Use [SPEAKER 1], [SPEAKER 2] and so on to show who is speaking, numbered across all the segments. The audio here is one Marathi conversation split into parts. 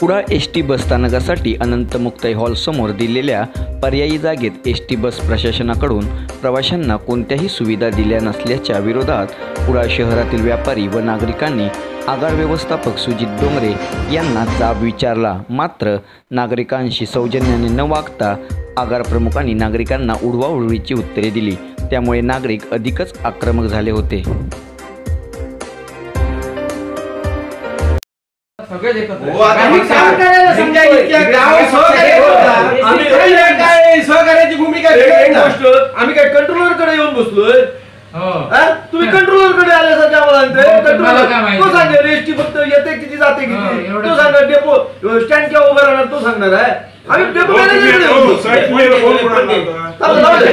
[SPEAKER 1] कुडाळ एस टी बसस्थानकासाठी अनंत मुक्ताई हॉलसमोर दिलेल्या पर्यायी जागेत एस टी बस प्रशासनाकडून प्रवाशांना कोणत्याही सुविधा दिल्या नसल्याच्या विरोधात कुडाळ शहरातील व्यापारी व नागरिकांनी आगार व्यवस्थापक सुजित डोंगरे यांना जाब विचारला. मात्र नागरिकांशी सौजन्याने न वागता आगार प्रमुखांनी नागरिकांना उडवाउडवीची उत्तरे दिली. त्यामुळे नागरिक अधिकच आक्रमक झाले होते.
[SPEAKER 2] सगळेच एकत्र
[SPEAKER 3] हो, आता
[SPEAKER 2] समजा इतक्या सहकार्य.
[SPEAKER 3] आम्ही
[SPEAKER 2] आम्ही
[SPEAKER 3] काय सहकार्याची भूमिका
[SPEAKER 2] एक-
[SPEAKER 3] घेत
[SPEAKER 2] एक
[SPEAKER 3] नाही.
[SPEAKER 2] गोष्ट,
[SPEAKER 3] आम्ही काय कंट्रोलरकडे येऊन बसलोय
[SPEAKER 2] हो.
[SPEAKER 3] हा? तुम्ही कंट्रोलरकडे आल्यासारखे आम्हाला आणताय.
[SPEAKER 2] हो, तुम्हाला
[SPEAKER 3] कंट्रोलर
[SPEAKER 2] काय माहिती?
[SPEAKER 3] तो सांगेल एसटी फक्त येते किती जाते
[SPEAKER 2] हो,
[SPEAKER 3] किती
[SPEAKER 2] एवढं-
[SPEAKER 3] तो सांगणार डेपो स्टँड केव्हा उभा राहणार तो सांगणार आहे आम्ही डेपो
[SPEAKER 4] हो, तुम्ही-
[SPEAKER 3] मॅनेजरकडे
[SPEAKER 4] हो,
[SPEAKER 3] येऊन बसलोय.
[SPEAKER 4] साहेब, तुम्ही फोन करून आणला होता.
[SPEAKER 3] चालेल, जाऊ दे.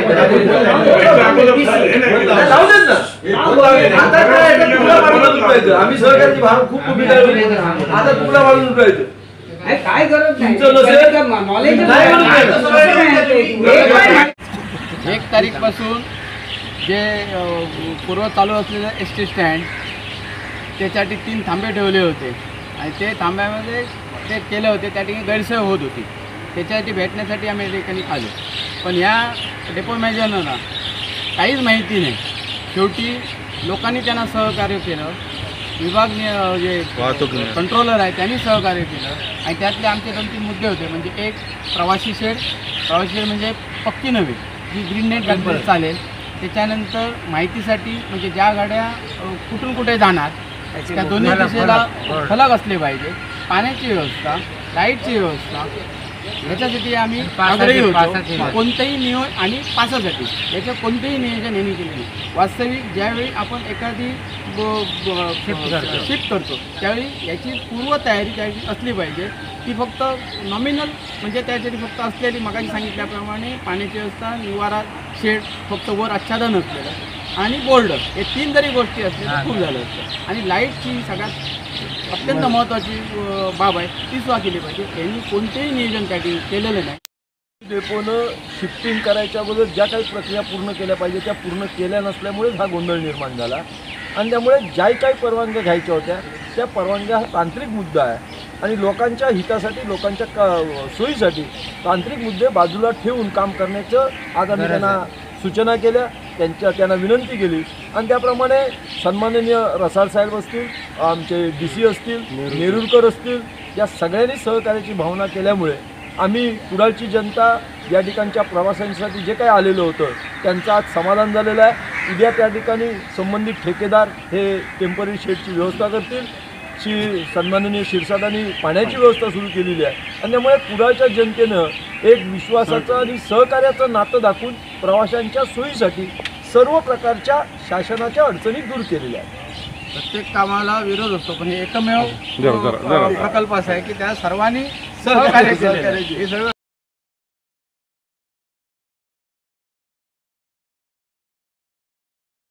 [SPEAKER 4] नाही,
[SPEAKER 3] जाऊ देत ना आता काय आहे, तुला वाढून उठवायचं आम्ही सहकार्याची भाव खूप घेतली. आता तुला वाढून उठवायचं
[SPEAKER 5] काय गरज नाही?
[SPEAKER 6] एक तारीखपासून जे पूर्व चालू असलेलं एस टी स्टँड त्याच्यासाठी तीन थांबे ठेवले होते. आणि ते थांब्यामध्ये ते केले होते त्या ठिकाणी गैरसोय होत होती. त्याच्यासाठी भेटण्यासाठी आम्ही ठिकाणी आलो. पण या डेपो मॅनेजरना काहीच माहिती नाही. शेवटी लोकांनी त्यांना सहकार्य केलं. विभाग नि- जे कंट्रोलर आहे त्यांनी सहकार्य केलं. आणि त्यातले आमचे दोन तीन मुद्दे होते. म्हणजे एक प्रवासी शेड प्रवासी शेड म्हणजे पक्की नव्हे जी ग्रीन नेट घातली चालेल. त्याच्यानंतर माहितीसाठी म्हणजे ज्या गाड्या अ, कुठून कुठे जाणार त्या दोन्ही दिशेला फलक असले पाहिजे. पाण्याची व्यवस्था लाईटची व्यवस्था याच्यासाठी आम्ही आग्रही होतो. कोणतंही नियोजन आणि पासासाठी. याचं कोणतेही नियोजन यांनी केले नाही. वास्तविक ज्यावेळी आपण एखादी शिफ्ट करतो. त्यावेळी याची पूर्वतयारी त्याची असली पाहिजे. ती फक्त नॉमिनल म्हणजे त्यासाठी फक्त असलेली मगाशी सांगितल्याप्रमाणे पाण्याची व्यवस्था निवारा शेड फक्त वर आच्छादन असलेलं. आणि बोर्ड हे तीन जरी गोष्टी असल्या तर खूप झालं असतं. आणि लाईटची सगळ्यात अत्यंत महत्त्वाची बाब आहे ती सुद्धा केली पाहिजे. यांनी कोणतेही नियोजन त्या केलेलं नाही.
[SPEAKER 3] डेपोनं शिफ्टिंग करायच्या अगोदर ज्या काही प्रक्रिया पूर्ण केल्या पाहिजे त्या पूर्ण केल्या नसल्यामुळेच हा गोंधळ निर्माण झाला. आणि त्यामुळे ज्याही काही परवानग्या घ्यायच्या होत्या त्या परवानग्या हा तांत्रिक मुद्दा आहे. आणि लोकांच्या हितासाठी लोकांच्या क सोयीसाठी तांत्रिक मुद्दे बाजूला ठेवून काम करण्याचं आज आम्ही त्यांना सूचना केल्या. त्यांच्या त्यांना विनंती केली. आणि त्याप्रमाणे सन्माननीय रसाळ साहेब असतील आमचे डी सी असतील नेरुरकर असतील या सगळ्यांनी सहकार्याची भावना केल्यामुळे आम्ही कुडाळची जनता या ठिकाणच्या प्रवाशांसाठी जे काही आलेलं होतं त्यांचं आज समाधान झालेलं आहे. उद्या त्या ठिकाणी संबंधित ठेकेदार हे टेंपररी शेडची व्यवस्था करतील. श्री सन्माननीय शिरसादांनी पाण्याची व्यवस्था सुरू केलेली आहे. आणि त्यामुळे कुडाळच्या जनतेनं एक विश्वासाचं आणि सहकार्याचं नातं दाखवून प्रवाशांच्या सोयीसाठी सर्व प्रकारच्या शासनाच्या अडचणी दूर केलेल्या आहेत.
[SPEAKER 6] प्रत्येक कामाला विरोध असतो पण हे एकमेव
[SPEAKER 4] जरा- जरा- जरा-
[SPEAKER 6] अ, प्रकल्प असा आहे की त्या सर्वांनी सहकार्य केलेलं आहे. हे सगळं